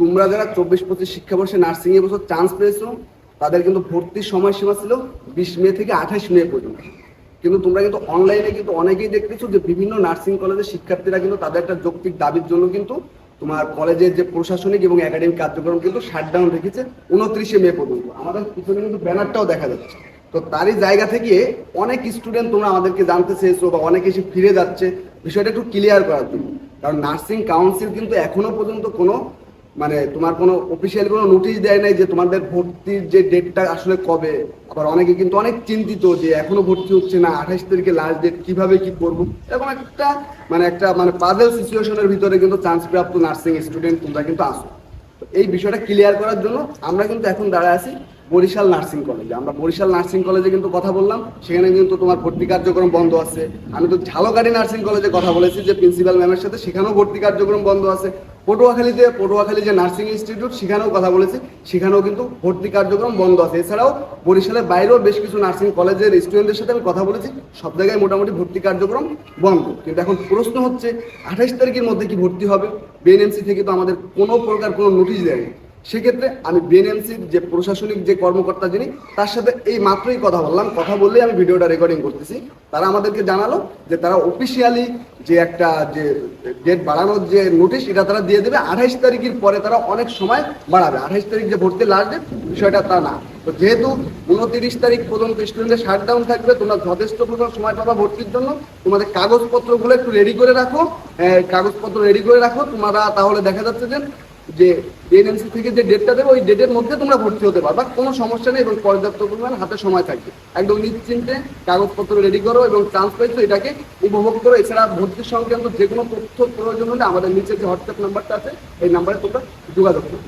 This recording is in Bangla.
তোমরা যারা চব্বিশ, পঁচিশ শিক্ষাবর্ষে নার্সিং এ বছর চান্স পেয়েছ, তাদের কিন্তু ভর্তির সময়সীমা ছিল বিশ মে থেকে আঠাশ মে পর্যন্ত। কিন্তু তোমরা কিন্তু অনলাইনে কিন্তু অনেকেই দেখতেছো যে বিভিন্ন নার্সিং কলেজের শিক্ষার্থীরা কিন্তু তাদের একটা যৌক্তিক দাবির জন্য কিন্তু তোমার কলেজের যে প্রশাসনিক এবং একাডেমিক কার্যক্রম কিন্তু শাটডাউন রেখেছে উনত্রিশে মে পর্যন্ত। আমাদের পিছনে কিন্তু ব্যানারটাও দেখা যাচ্ছে। তো তারই জায়গা থেকে অনেক স্টুডেন্ট তোমরা আমাদেরকে জানতে চেয়েছো বা অনেকে এসে ফিরে যাচ্ছে। বিষয়টা একটু ক্লিয়ার করার জন্য। কারণ নার্সিং কাউন্সিল কিন্তু এখনও পর্যন্ত কোনো মানে তোমার কোনো অফিসিয়াল কোনো নোটিশ দেয় নাই যে তোমাদের ভর্তির যে ডেটটা আসলে কবে? আবার অনেকে কিন্তু অনেক চিন্তিত যে এখনও ভর্তি হচ্ছে না, আঠাশ তারিখে লাস্ট ডেট কীভাবে কি করব? এরকম একটা মানে একটা মানে পাজেল সিচুয়েশনের ভিতরে কিন্তু চান্স প্রাপ্ত নার্সিং স্টুডেন্ট তোমরা কিন্তু আসো তো এই বিষয়টা ক্লিয়ার করার জন্য আমরা কিন্তু এখন দাঁড়ায় আছি বরিশাল নার্সিং কলেজে আমরা বরিশাল নার্সিং কলেজে কিন্তু কথা বললাম, সেখানে কিন্তু তোমার ভর্তি কার্যক্রম বন্ধ আছে। আমি তো ঝালকাঠি নার্সিং কলেজে কথা বলেছি যে প্রিন্সিপাল ম্যামের সাথে সেখানেও ভর্তি কার্যক্রম বন্ধ আছে। পটুয়াখালীতে, পটুয়াখালী যে নার্সিং ইনস্টিটিউট, সেখানেও কথা বলেছি। সেখানেও কিন্তু ভর্তি কার্যক্রম বন্ধ আছে। এছাড়াও বরিশালের বাইরেও বেশ কিছু নার্সিং কলেজের স্টুডেন্টদের সাথে আমি কথা বলেছি। সব জায়গায় মোটামুটি ভর্তি কার্যক্রম বন্ধ। কিন্তু এখন প্রশ্ন হচ্ছে, আঠাশ তারিখের মধ্যে কি ভর্তি হবে? বিএনএমসি থেকে তো আমাদের কোনো প্রকার কোনো নোটিশ দেয়নি। সেক্ষেত্রে আমি বিএনএমসির যে প্রশাসনিক যে কর্মকর্তা যিনি, তার সাথে এই মাত্রই কথা বললাম। কথা বললেই আমি ভিডিওটা রেকর্ডিং করতেছি। তারা আমাদেরকে জানালো যে তারা অফিসিয়ালি যে একটা যে ডেট বাড়ানোর যে নোটিশ এটা তারা দিয়ে দেবে। আঠাইশ তারিখের পরে তারা অনেক সময় বাড়াবে। আঠাইশ তারিখ যে ভর্তি লাস্ট ডেট বিষয়টা তা না। তো যেহেতু উনতিরিশ তারিখ পর্যন্ত স্টুডেন্টের শাটডাউন থাকবে, তোমরা যথেষ্ট পরিমাণ সময় পাবা ভর্তির জন্য। তোমাদের কাগজপত্রগুলো একটু রেডি করে রাখো। কাগজপত্র রেডি করে রাখো। তোমরা তাহলে দেখা যাচ্ছে যে যে এজেন্সি থেকে যে ডেটটা দেবে, ওই ডেটের মধ্যে তোমরা ভর্তি হতে পারবা। কোনো সমস্যা নেই এবং পর্যাপ্ত পরিমাণ হাতে সময় থাকবে। একদম নিশ্চিন্তে কাগজপত্র রেডি করো এবং চান্স পেয়েছ এটাকে উপভোগ করো। এছাড়া ভর্তি সংক্রান্ত যে কোনো তথ্য প্রয়োজন হলে আমাদের নিচে যে হোয়াটসঅ্যাপ নাম্বারটা আছে, এই নাম্বারে তোমরা যোগাযোগ করো।